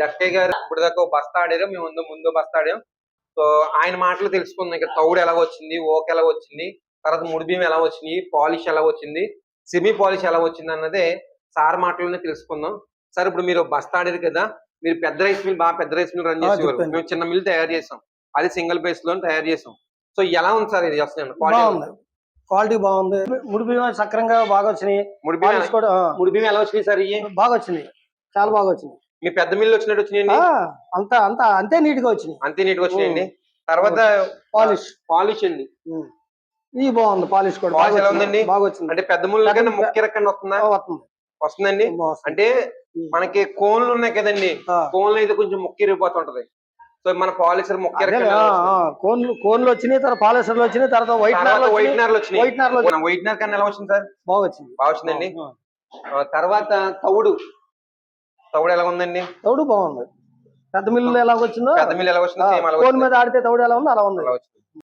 జక్కయ్య గారు ఇప్పుడు దాకా బస్తా ఆడారు మేము ముందు ముందు బస్తా ఆడాం. సో ఆయన మాటలు తెలుసుకుందాం. ఇక్కడ తౌడు ఎలా వచ్చింది ఓక్ ఎలా వచ్చింది తర్వాత ముడిబిం ఎలా వచ్చింది పాలిష్ ఎలా వచ్చింది సెమీ పాలిష్ ఎలా వచ్చింది అన్నదే సార్ మాటలోనే తెలుసుకుందాం. సార్ ఇప్పుడు మీరు బస్తా ఆడారు కదా మీరు పెద్ద రైస్ మిల్ బాగా పెద్ద రైస్ మిల్ రన్ చేసేవారు. మేము చిన్న మిల్ తయారు చేసాం. అది సింగిల్ బేస్లో తయారు చేసాం. సో ఎలా ఉంది సార్ ఇది అసలు? బాగుంది. క్వాలిటీ బాగుంది. ముడి సక్రంగా బాగా వచ్చినాయి. పాలిష్ కూడా ఆ, ముడిబిం ఎలా వచ్చినాయి సార్ ఇవి? బాగా వచ్చినాయి. చాలా బాగా వచ్చినాయి. మీ పెద్ద మిల్లు వచ్చినట్టు వచ్చినాయండి? అంత అంత అంతే నీట్గా వచ్చినాయి. అంతే నీట్గా వచ్చినాయండి తర్వాత పాలిష్. పాలిష్ అండి. ఇది బాగుంది పాలిష్ కూడా. ఎలా. ఉందండి? బాగా వచ్చింది. అంటే పెద్ద ముళ్ళు కన్నా ముఖ్య రకంగా వస్తుందా? వస్తుందండి. అంటే. మనకి కోన్లు ఉన్నాయి కదండి. కోన్లు అయితే కొంచెం ముక్కిరిపోతుంటది సో మన పాలిసర్ ముఖ్య కోన్లు కోన్లు వచ్చినాయి తర్వాత పాలిస్టర్లు వచ్చినాయి తర్వాత వైట్ వైట్. నార్లు వచ్చినాయి. వైట్ నార్లు. వైట్ నార్ కన్నా ఎలా వచ్చింది సార్? బాగా వచ్చింది. బాగా వచ్చిందండి. తర్వాత తవుడు. తవుడు ఎలా ఉందండి? తౌడు బాగుంది. పెద్ద మిల్లు ఎలా వచ్చిందో పెద్ద మిల్లు ఎలా వచ్చింది వచ్చింది. మీద ఆడితే తౌడు ఎలా ఉందో అలా ఉంది.